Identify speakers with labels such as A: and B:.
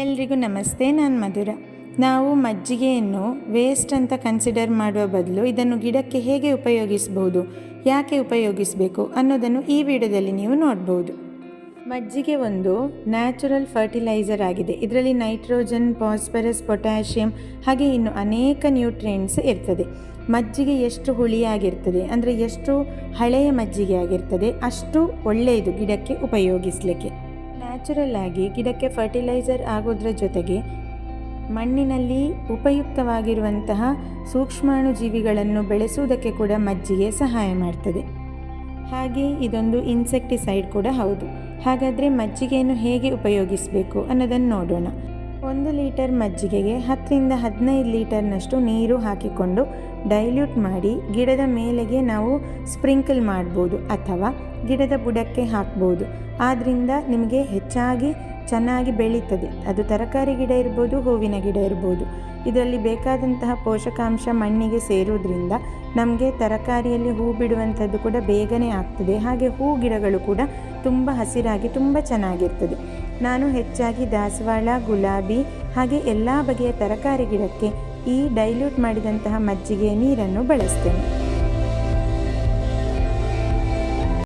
A: ಎಲ್ರಿಗೂ ನಮಸ್ತೆ, ನಾನು ಮಧುರ. ನಾವು ಮಜ್ಜಿಗೆಯನ್ನು ವೇಸ್ಟ್ ಅಂತ ಕನ್ಸಿಡರ್ ಮಾಡುವ ಬದಲು ಇದನ್ನು ಗಿಡಕ್ಕೆ ಹೇಗೆ ಉಪಯೋಗಿಸಬಹುದು ಯಾಕೆ ಉಪಯೋಗಿಸಬೇಕು ಅನ್ನೋದನ್ನು ಈ ವಿಡಿಯೋದಲ್ಲಿ ನೀವು ನೋಡ್ಬೋದು. ಮಜ್ಜಿಗೆ ಒಂದು ನ್ಯಾಚುರಲ್ ಫರ್ಟಿಲೈಸರ್ ಆಗಿದೆ. ಇದರಲ್ಲಿ ನೈಟ್ರೋಜನ್ ಫಾಸ್ಫರಸ್ ಪೊಟ್ಯಾಷಿಯಂ ಹಾಗೆ ಇನ್ನು ಅನೇಕ ನ್ಯೂಟ್ರಿಯೆಂಟ್ಸ್ ಇರ್ತದೆ. ಮಜ್ಜಿಗೆ ಎಷ್ಟು ಹುಳಿಯಾಗಿರ್ತದೆ ಅಂದರೆ ಎಷ್ಟು ಹಳೆಯ ಮಜ್ಜಿಗೆ ಆಗಿರ್ತದೆ ಅಷ್ಟು ಒಳ್ಳೆಯದು ಗಿಡಕ್ಕೆ ಉಪಯೋಗಿಸಲಿಕ್ಕೆ. ನ್ಯಾಚುರಲ್ ಆಗಿ ಗಿಡಕ್ಕೆ ಫರ್ಟಿಲೈಸರ್ ಆಗೋದ್ರ ಜೊತೆಗೆ ಮಣ್ಣಿನಲ್ಲಿ ಉಪಯುಕ್ತವಾಗಿರುವಂತಹ ಸೂಕ್ಷ್ಮಾಣು ಜೀವಿಗಳನ್ನು ಬೆಳೆಸುವುದಕ್ಕೆ ಕೂಡ ಮಜ್ಜಿಗೆ ಸಹಾಯ ಮಾಡ್ತದೆ. ಹಾಗೆ ಇದೊಂದು ಇನ್ಸೆಕ್ಟಿಸೈಡ್ ಕೂಡ ಹೌದು. ಹಾಗಾದರೆ ಮಜ್ಜಿಗೆಯನ್ನು ಹೇಗೆ ಉಪಯೋಗಿಸಬೇಕು ಅನ್ನೋದನ್ನು ನೋಡೋಣ. ಒಂದು ಲೀಟರ್ ಮಜ್ಜಿಗೆಗೆ ಹತ್ತರಿಂದ ಹದಿನೈದು ಲೀಟರ್ನಷ್ಟು ನೀರು ಹಾಕಿಕೊಂಡು ಡೈಲ್ಯೂಟ್ ಮಾಡಿ ಗಿಡದ ಮೇಲೆಗೆ ನಾವು ಸ್ಪ್ರಿಂಕಲ್ ಮಾಡ್ಬೋದು ಅಥವಾ ಗಿಡದ ಬುಡಕ್ಕೆ ಹಾಕ್ಬೋದು. ಆದ್ದರಿಂದ ನಿಮಗೆ ಹೆಚ್ಚಾಗಿ ಚೆನ್ನಾಗಿ ಬೆಳೀತದೆ. ಅದು ತರಕಾರಿ ಗಿಡ ಇರ್ಬೋದು, ಹೂವಿನ ಗಿಡ ಇರ್ಬೋದು. ಇದರಲ್ಲಿ ಬೇಕಾದಂತಹ ಪೋಷಕಾಂಶ ಮಣ್ಣಿಗೆ ಸೇರೋದ್ರಿಂದ ನಮಗೆ ತರಕಾರಿಯಲ್ಲಿ ಹೂ ಬಿಡುವಂಥದ್ದು ಕೂಡ ಬೇಗನೆ ಆಗ್ತದೆ. ಹಾಗೆ ಹೂ ಗಿಡಗಳು ಕೂಡ ತುಂಬ ಹಸಿರಾಗಿ ತುಂಬ ಚೆನ್ನಾಗಿರ್ತದೆ. ನಾನು ಹೆಚ್ಚಾಗಿ ದಾಸವಾಳ, ಗುಲಾಬಿ ಹಾಗೆ ಎಲ್ಲ ಬಗೆಯ ತರಕಾರಿ ಗಿಡಕ್ಕೆ ಈ ಡೈಲ್ಯೂಟ್ ಮಾಡಿದಂತಹ ಮಜ್ಜಿಗೆ ನೀರನ್ನು ಬಳಸ್ತೇನೆ.